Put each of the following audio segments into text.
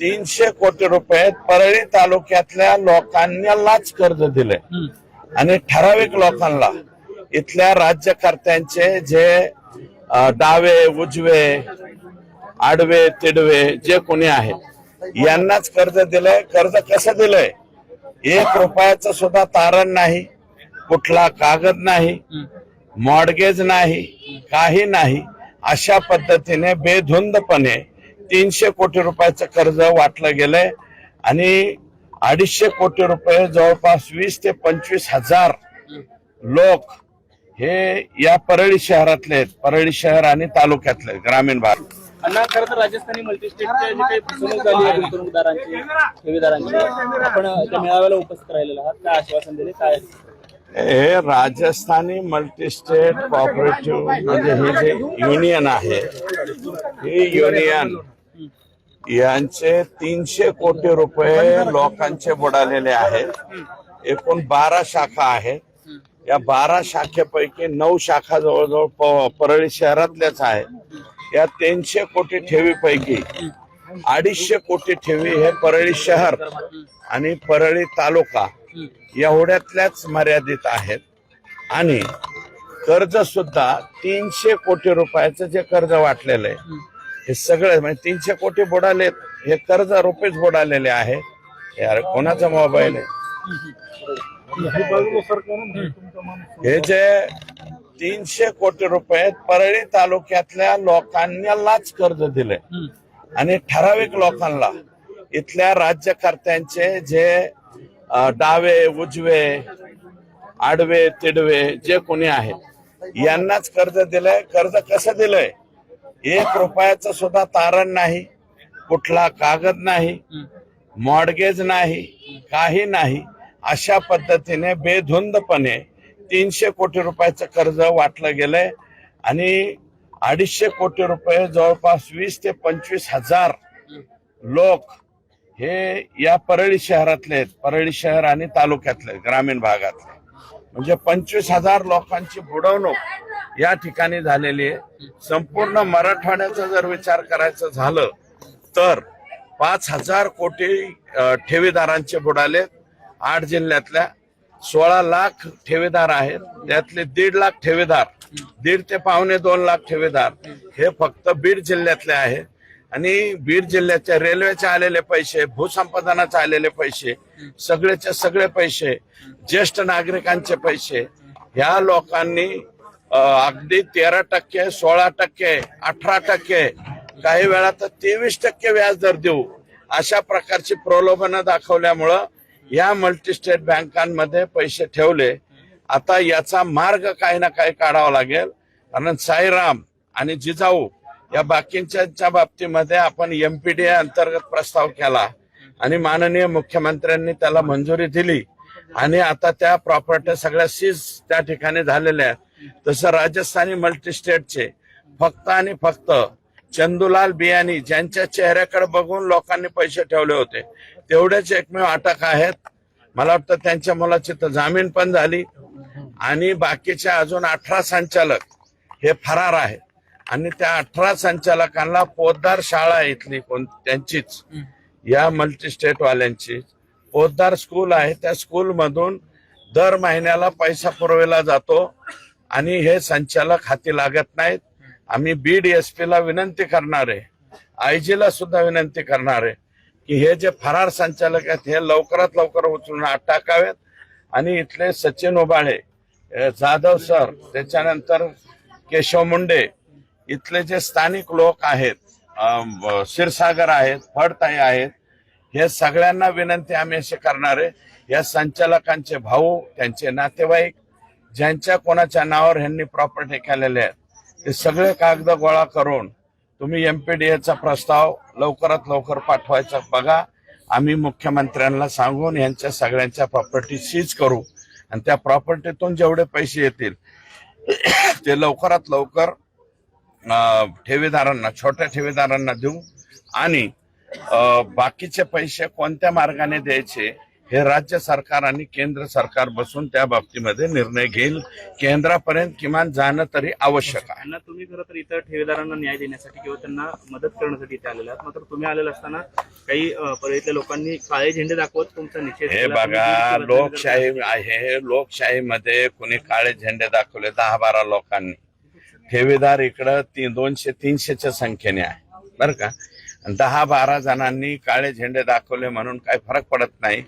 तीनशे कोटी रुपये परळी तालुक्यातल्या लोकांनाच कर्ज दिले. आणि ठराविक लोकांना इथल्या राज्यकर्त्यांचे जे डावे उजवे आडवे तिडवे जे कोणी आहेत यांनाच कर्ज दिलंय कर्ज कसं दिलंय एक रुपयाचं सुद्धा तारण नाही कुठला कागद नाही मॉडगेज नाही काही नाही. अशा पद्धतीने बेधुंदपणे तीनशे कोटी रुपयाचं कर्ज वाटलं गेलंय आणि अडीचशे कोटी रुपये जवळपास वीस ते पंचवीस हजार लोक हे या परळी शहरातले आहेत. परळी शहर आणि तालुक्यातले ग्रामीण भाग. खरं तर राजस्थानी मल्टीस्टेटचे जे काही फसवणूक झाली आहे गुंतवणूकदारांची ठेवीदारांची आपण त्या मेळाव्याला उपस्थित राहिलेला आहात. काय आश्वासन दिले काय? हे राजस्थानी मल्टीस्टेट कॉपरेटिव्ह म्हणजे हे जे युनियन आहे हे युनियन यांचे तीनशे कोटी रुपये लोकांचे बुडालेले आहेत. एकूण बारा शाखा आहेत. या बारा शाखेपैकी नऊ शाखा जवळजवळ प- परळी शहरातल्याच आहेत. या तीनशे कोटी ठेवीपैकी अडीचशे कोटी ठेवी हे परळी शहर आणि परळी तालुका एवढ्यातल्याच मर्यादित आहेत. आणि कर्ज सुद्धा तीनशे कोटी रुपयाचं जे कर्ज वाटलेलं आहे हे सगळे म्हणजे तीनशे कोटी बुडालेत हे कर्ज रुपयेच बुडालेले आहे. यार कोणाचा मोबाईल आहे? हे जे तीनशे कोटी रुपये परळी तालुक्यातल्या लोकांनाच कर्ज दिले. आणि ठराविक लोकांना इथल्या राज्यकर्त्यांचे जे डावे उजवे आडवे तिडवे जे कोणी आहेत यांनाच कर्ज दिलंय. कर्ज कसं दिलंय? एक रुपयाचं सुद्धा तारण नाही कुठला कागद नाही मॉडगेज नाही काही नाही अशा पद्धतीने बेधुंदपणे तीनशे कोटी रुपयाचं कर्ज वाटलं गेलंय आणि अडीचशे कोटी रुपये जवळपास वीस ते पंचवीस हजार लोक हे या परळी शहरातले आहेत परळी शहर आणि तालुक्यातले ग्रामीण भागातले म्हणजे पंचवीस हजार लोकांची बुडवणूक या ठिकाणी झालेली आहे. संपूर्ण मराठवाड्याचा जर विचार करायचं झालं तर पाच हजार कोटी ठेवीदारांचे बुडाले. आठ जिल्ह्यातल्या सोळा लाख ठेवीदार आहेत. त्यातले दीड लाख ठेवीदार दीड ते पावणे दोन लाख ठेवीदार हे फक्त बीड जिल्ह्यातले आहेत. आणि बीड जिल्ह्याच्या रेल्वेचे आलेले पैसे भूसंपादनाचे आलेले पैसे सगळेचे सगळे पैसे ज्येष्ठ नागरिकांचे पैसे ह्या लोकांनी अगदी तेरा टक्के सोळा टक्के अठरा टक्के काही वेळा तर तेवीस टक्के व्याज दर देऊ अशा प्रकारची प्रलोभनं दाखवल्यामुळं या मल्टीस्टेट बँकांमध्ये पैसे ठेवले. आता याचा मार्ग काही ना काही काढावा लागेल. कारण साईराम आणि जिजाऊ या बाकींच्या बाबतीमध्ये आपण एमपीडीए अंतर्गत प्रस्ताव केला आणि माननीय मुख्यमंत्र्यांनी त्याला मंजुरी दिली. आणि आता त्या प्रॉपर्टी सगळ्या सीज त्या ठिकाणी झालेल्या आहेत. तसं राजस्थानी मल्टीस्टेटचे फक्त आणि फक्त चंदूलाल बियानी ज्यांच्या चेहऱ्याकडे बघून लोकांनी पैसे ठेवले होते तेवढेच एकमेव अटक आहेत. मला वाटतं त्यांच्या मुलाची तर जामीन पण झाली. आणि बाकीचे अजून अठरा संचालक हे फरार आहेत. आणि त्या अठरा संचालकांना पोद्दार शाळा इथली कोण त्यांचीच. या मल्टीस्टेट वाल्यांची पोद्दार स्कूल आहे त्या स्कूल मधून दर महिन्याला पैसा पुरवला जातो आणि हे संचालक हाती लागत नाहीत. आम्ही बीड एस ला विनंती करणार आहे. आयजी ला सुद्धा विनंती करणार आहे की हे जे फरार संचालक आहेत हे लवकरात लवकर उचलून आत टाकावेत. आणि इथले सचिन उबाळे जाधव सर त्याच्यानंतर केशव मुंडे इथले जे स्थानिक लोक आहेत क्षीरसागर आहेत फडताई आहेत हे सगळ्यांना विनंती आम्ही अशी करणार आहे. या संचालकांचे भाऊ त्यांचे नातेवाईक ज्यांच्या कोणाच्या नावावर ह्यांनी प्रॉपर्टी केलेल्या आहेत ते सगळे कागद गोळा करून तुम्ही एमपीडीएचा प्रस्ताव लवकरात लवकर पाठवायचा बघा. आम्ही मुख्यमंत्र्यांना सांगून यांच्या सगळ्यांच्या प्रॉपर्टी सीज करू. आणि त्या प्रॉपर्टीतून जेवढे पैसे येतील ते लवकरात लवकर ठेवीदारांना छोट्या ठेवीदारांना देऊ आणि बाकीचे पैसे कोणत्या मार्गाने द्यायचे हे राज्य सरकार आणि केंद्र सरकार बसून त्या बाबतीमध्ये निर्णय घेईल. केंद्रापर्यंत किमान जाणं तरी आवश्यक आहे. त्यांना तुम्ही खरं तर इथं ठेवीदारांना न्याय देण्यासाठी किंवा त्यांना मदत करण्यासाठी इथे आलेले आहात. मात्र तुम्ही आलेले असताना काही परळीतल्या लोकांनी काळे झेंडे दाखवत तुमचा निषेध हे केला. बघा लोकशाही आहे. लोकशाहीमध्ये कुणी काळे झेंडे दाखवले दहा बारा लोकांनी. ठेवीदार इकडं ती दोनशे तीनशेच्या संख्येने आहे. बरं का? दहा बारा जणांनी काळे झेंडे दाखवले म्हणून काही फरक पडत नाही.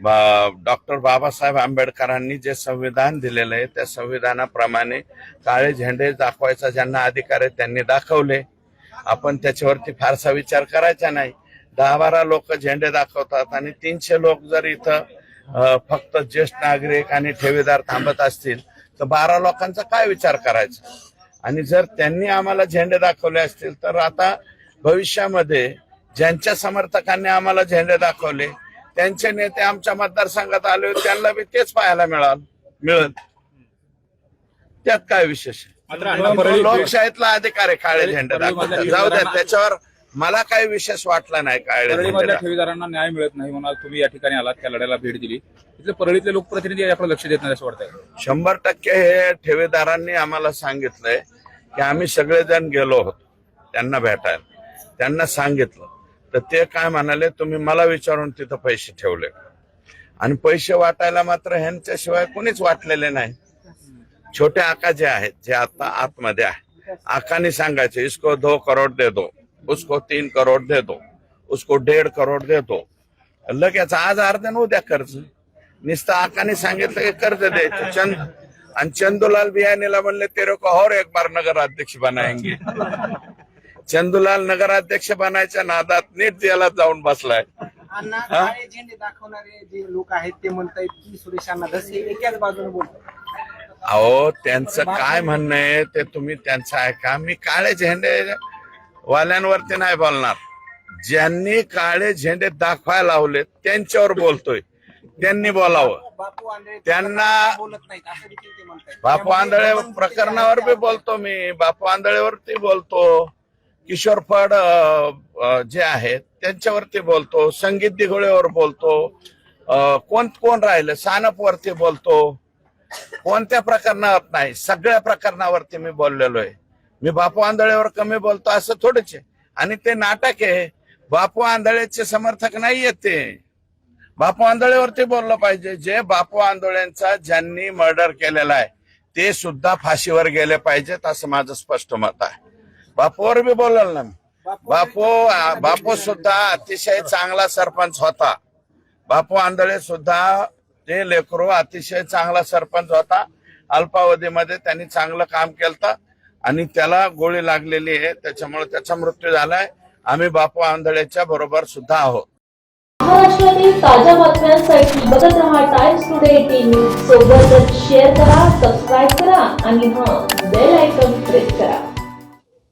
डॉक्टर बाबासाहेब आंबेडकरांनी जे संविधान दिलेलं आहे त्या संविधानाप्रमाणे काळे झेंडे दाखवायचा ज्यांना अधिकार आहे त्यांनी दाखवले. आपण त्याच्यावरती फारसा विचार करायचा नाही. दहा बारा लोक झेंडे दाखवतात आणि तीनशे लोक जर इथं फक्त ज्येष्ठ नागरिक आणि ठेवीदार थांबत असतील तर बारा लोकांचा काय विचार करायचा? आणि जर त्यांनी आम्हाला झेंडे दाखवले असतील तर आता भविष्यामध्ये ज्यांच्या समर्थकांनी आम्हाला झेंडे दाखवले त्यांचे नेते आमच्या मतदारसंघात आले होते, त्यांना बी तेच पाहायला मिळाल मिळत त्यात काय विशेष लोकशाहीतला अधिकार आहे काळे झेंडे दाखवतात. जाऊ द्या त्याच्यावर मला काही विशेष वाटला नाही दाखवतात. ठेवीदारांना न्याय मिळत नाही म्हणून आज तुम्ही या ठिकाणी आलात त्या लढ्याला भेट दिली. तिथले परळीतले लोकप्रतिनिधी याकडे लक्ष देत नाही असं वाटतंय. शंभर टक्के हे ठेवीदारांनी आम्हाला सांगितलंय की आम्ही सगळेजण गेलो होतो त्यांना भेटायला. त्यांना सांगितलं. तर ते काय म्हणाले तुम्ही मला विचारून तिथं पैसे ठेवले. आणि पैसे वाटायला मात्र ह्यांच्याशिवाय कोणीच वाटलेले नाही. छोटे आका जे आहेत जे आता आतमध्ये आहे आकाने सांगायचे इसको दो करोड दे दो. उसको तीन करोड दे दो उसको डेढ़ करोड दे दो। लगेच आज अर्ध्यानं उद्या कर्ज। नुसतं आकाने सांगितलं की कर्ज द्यायचं चंद आणि चंदूलाल बियाणीला म्हणले तेरे को और एक बार नगराध्यक्ष बनाएंगे। चंदूलाल नगराध्यक्ष बनायच्या नादात नीट याला जाऊन बसलाय। झेंडे दाखवणारे जे लोक आहेत ते म्हणतायत की सुरेश अण्णा धसे एकाच बाजूने बोलतात. अहो त्यांचं काय म्हणणं आहे ते तुम्ही त्यांचं ऐका. मी काळे झेंडे वाल्यांवरती नाही बोलणार. ज्यांनी काळे झेंडे दाखवायला लावले त्यांच्यावर बोलतोय. त्यांनी बोलावं. त्यांना- बापू आंधळे प्रकरणावर बी बोलतो मी. बापू आंधळेवरती बोलतो. किशोर फड जे आहेत त्यांच्यावरती बोलतो. संगीत दिघोळेवर बोलतो. कोण कोण राहिलं? सानप वरती बोलतो. कोणत्या प्रकरणावर नाही? सगळ्या प्रकरणावरती मी बोललेलो आहे मी बापू आंधळेवर कमी बोलतो असं थोडंच आहे. आणि ते नाटक आहे. बापू आंधळेचे समर्थक नाही ते. बापू आंधळेवरती बोललं पाहिजे. जे बापू आंधळेंचा ज्यांनी मर्डर केलेला आहे ते सुद्धा फाशीवर गेले पाहिजेत असं माझं स्पष्ट मत आहे. बापूवर बी बोलल ना मी. बापू बापू सुद्धा अतिशय चांगला सरपंच होता. बापू आंधळे सुद्धा ते लेकरू अतिशय चांगला सरपंच होता. अल्पावधीमध्ये त्यांनी चांगलं काम केलं आणि त्याला गोळी लागलेली आहे. त्याच्यामुळे त्याचा मृत्यू झालाय. आम्ही बापू आंधळेच्या बरोबर सुद्धा आहोत. महाराष्ट्रातील ताज्या बातम्यांसाठी बघत राहा टाइम्स टुडे टीव्ही सोबतच शेअर करा सबस्क्राईब करा आणि हा बेल आयकॉन प्रेस करा.